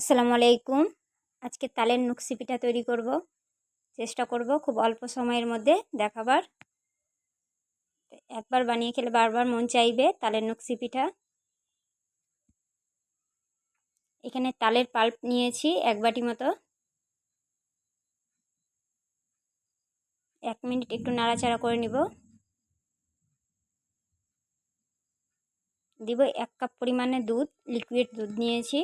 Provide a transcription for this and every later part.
আসসালামু আলাইকুম। আজকে তালের নুকসি পিঠা তৈরি করব। চেষ্টা করব খুব অল্প সময়ের মধ্যে দেখাবার। একবার বানিয়ে খেলে বারবার মন চাইবে তালের নুকসি পিঠা এখানে তালের পাল্প নিয়েছি এক বাটি মতো। এক মিনিট একটু নাড়াচাড়া করে নিব। দিব এক কাপ পরিমাণে দুধ লিকুইড দুধ নিয়েছি।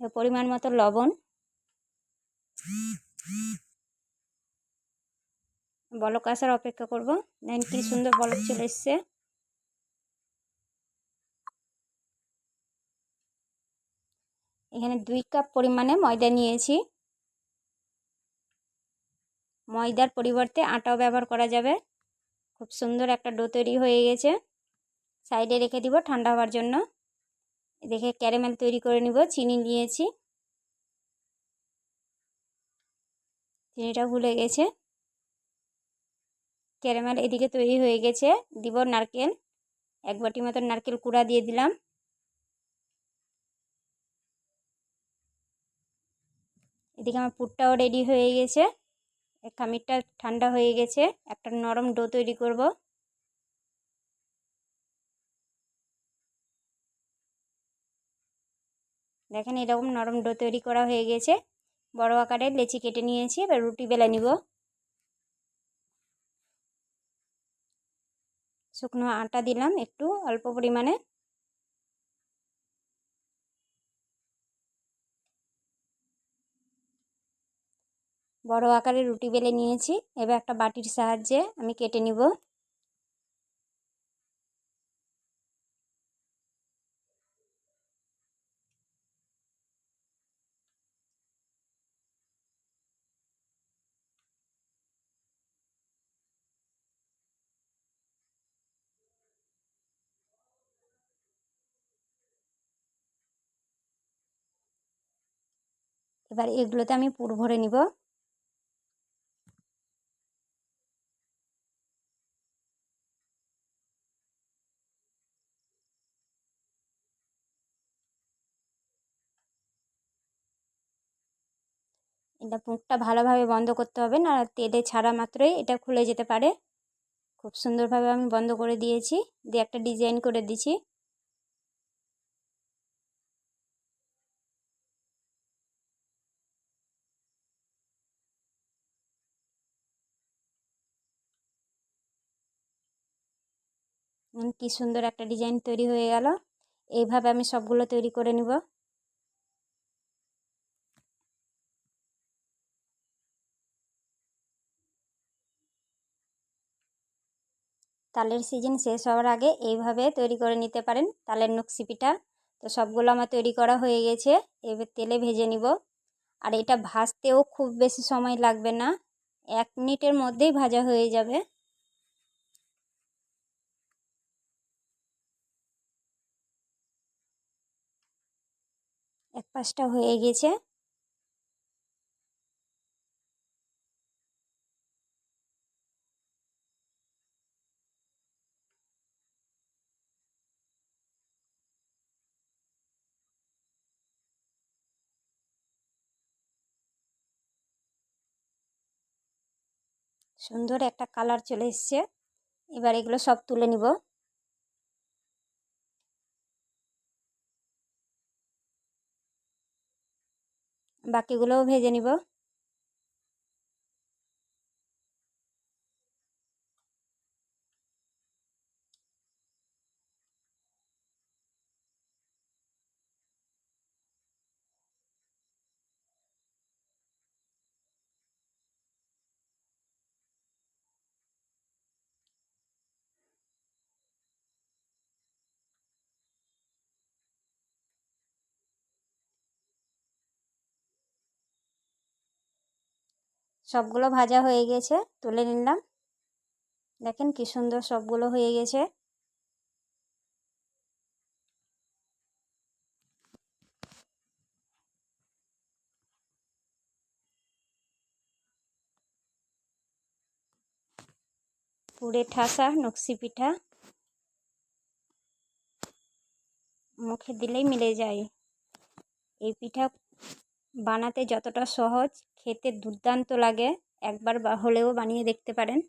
পরিমাণ মতো লবণ। বলক আসার অপেক্ষা করব। দেখেন কি সুন্দর বলক চলে এসছে। এখানে দুই কাপ পরিমাণে ময়দা নিয়েছি। ময়দার পরিবর্তে আটাও ব্যবহার করা যাবে। খুব সুন্দর একটা ডো তৈরি হয়ে গেছে। সাইডে রেখে দিব ঠান্ডা হওয়ার জন্য। দেখে ক্যারামেল তৈরি করে নিব, চিনি নিয়েছি। চিনিটা ভুলে গেছে। ক্যারামেল এদিকে তৈরি হয়ে গেছে। দিব নারকেল, এক বাটি মতন নারকেল কুড়া দিয়ে দিলাম। এদিকে আমার পুরটাও রেডি হয়ে গেছে। খামিরটা ঠান্ডা হয়ে গেছে। একটা নরম ডো তৈরি করব। দেখেন এরকম নরম ডো তৈরি করা হয়ে গেছে। বড় আকারের লেচি কেটে নিয়েছি, এবার রুটি বেলা নিব। শুকনো আটা দিলাম একটু অল্প পরিমাণে। বড় আকারের রুটি বেলে নিয়েছি, এবার একটা বাটির সাহায্যে আমি কেটে নিব। এবার এগুলোতে আমি পুর ভরে নিব। এটা মুখটা ভালোভাবে বন্ধ করতে হবে না তেলে ছাড়া মাত্রই এটা খুলে যেতে পারে। খুব সুন্দরভাবে আমি বন্ধ করে দিয়েছি, দিয়ে একটা ডিজাইন করে দিছি কি সুন্দর একটা ডিজাইন তৈরি হয়ে গেল। এইভাবে আমি সবগুলো তৈরি করে নিব। তালের সিজন শেষ হওয়ার আগে এইভাবে তৈরি করে নিতে পারেন, তালের নকশি তো সবগুলো আমার তৈরি করা হয়ে গেছে, এবার তেলে ভেজে নিব। আর এটা ভাজতেও খুব বেশি সময় লাগবে না, এক মিনিটের মধ্যেই ভাজা হয়ে যাবে। এক পাশটা হয়ে গেছে। সুন্দর একটা কালার চলে এসছে। এবার এগুলো সব তুলে নিব। বাকিগুলোও ভেজে নিব। সবগুলো ভাজা হয়ে গেছে, তুলে নিলাম। দেখেন কি সুন্দর সবগুলো হয়ে গেছে। পুড়ে ঠাসা নকশি পিঠা মুখে দিলেই মিলে যায়। এই পিঠা বানাতে যতটা সহজ খেতে দুর্দান্ত লাগে। একবার হলেও বানিয়ে দেখতে পারেন।